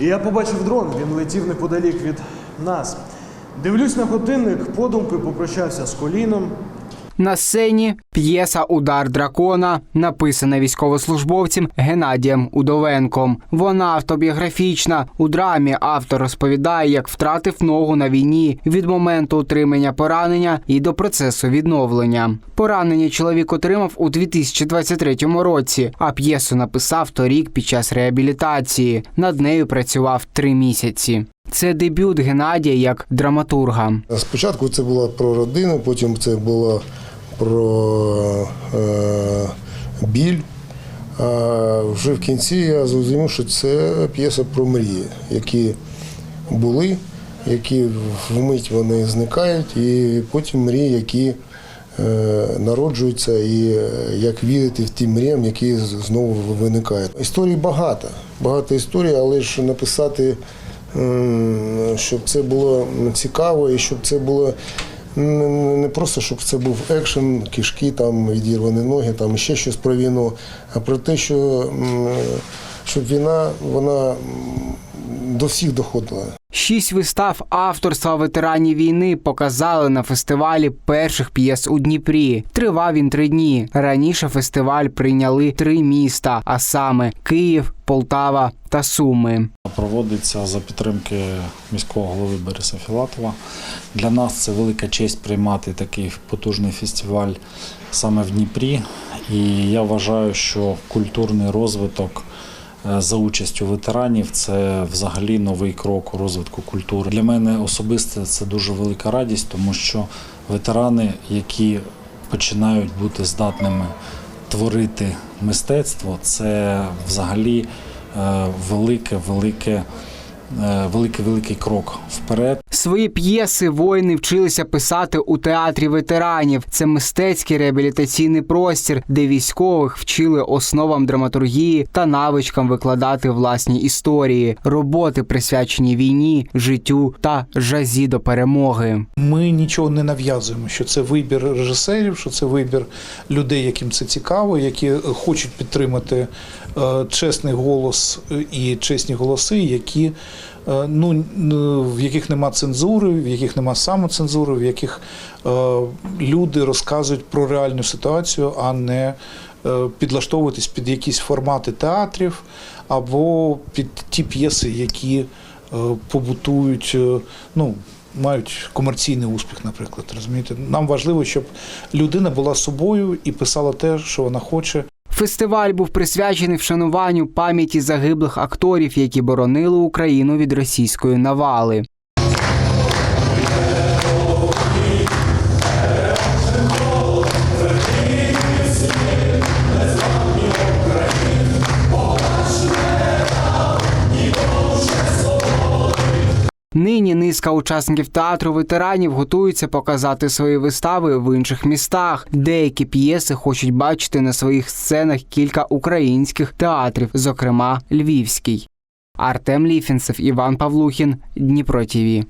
І я побачив дрон, він летів неподалік від нас. Дивлюсь на годинник, подумки попрощався з коліном. На сцені п'єса Удар дракона написана військовослужбовцем Геннадієм Удовенком. Вона автобіографічна. У драмі автор розповідає, як втратив ногу на війні від моменту отримання поранення і до процесу відновлення. Поранення чоловік отримав у 2023 році, а п'єсу написав торік під час реабілітації. Над нею працював три місяці. Це дебют Геннадія як драматурга. Спочатку це було про родину, потім це було про е, біль. А вже в кінці я зрозумів, що це п'єса про мрії, які були, які вмить вони зникають, і потім мрії, які е, народжуються, і е, як вірити в ті мріям, які знову виникають. Історій багато, багато історій, але ж написати, щоб це було цікаво і щоб це було не- просто, щоб це був екшен, кишки, там, відірвані ноги, там ще щось про війну, а про те, що щоб війна вона до всіх доходила. Шість вистав авторства ветеранів війни показали на фестивалі перших п'єс у Дніпрі. Тривав він три дні. Раніше фестиваль прийняли три міста, а саме Київ, Полтава та Суми. Проводиться за підтримки міського голови Бориса Філатова. Для нас це велика честь приймати такий потужний фестиваль саме в Дніпрі. І я вважаю, що культурний розвиток за участю ветеранів це взагалі новий крок у розвитку культури. Для мене особисто це дуже велика радість, тому що ветерани, які починають бути здатними творити мистецтво, це взагалі велике, велике, велике, е, великий, великий крок вперед. Свої п'єси воїни вчилися писати у театрі ветеранів. Це мистецький реабілітаційний простір, де військових вчили основам драматургії та навичкам викладати власні історії, роботи присвячені війні, життю та жазі до перемоги. Ми нічого не нав'язуємо, що це вибір режисерів, що це вибір людей, яким це цікаво, які хочуть підтримати е, чесний голос і чесні голоси, які ну в яких нема цензури, в яких нема самоцензури, в яких е, люди розказують про реальну ситуацію, а не е, підлаштовуватись під якісь формати театрів або під ті п'єси, які е, побутують, е, ну мають комерційний успіх, наприклад. Розумієте, нам важливо, щоб людина була собою і писала те, що вона хоче. Фестиваль був присвячений вшануванню пам'яті загиблих акторів, які боронили Україну від російської навали. Нині низка учасників театру ветеранів готуються показати свої вистави в інших містах. Деякі п'єси хочуть бачити на своїх сценах кілька українських театрів, зокрема Львівський. Артем Ліфінцев, Іван Павлухін, Дніпро ТІВІ.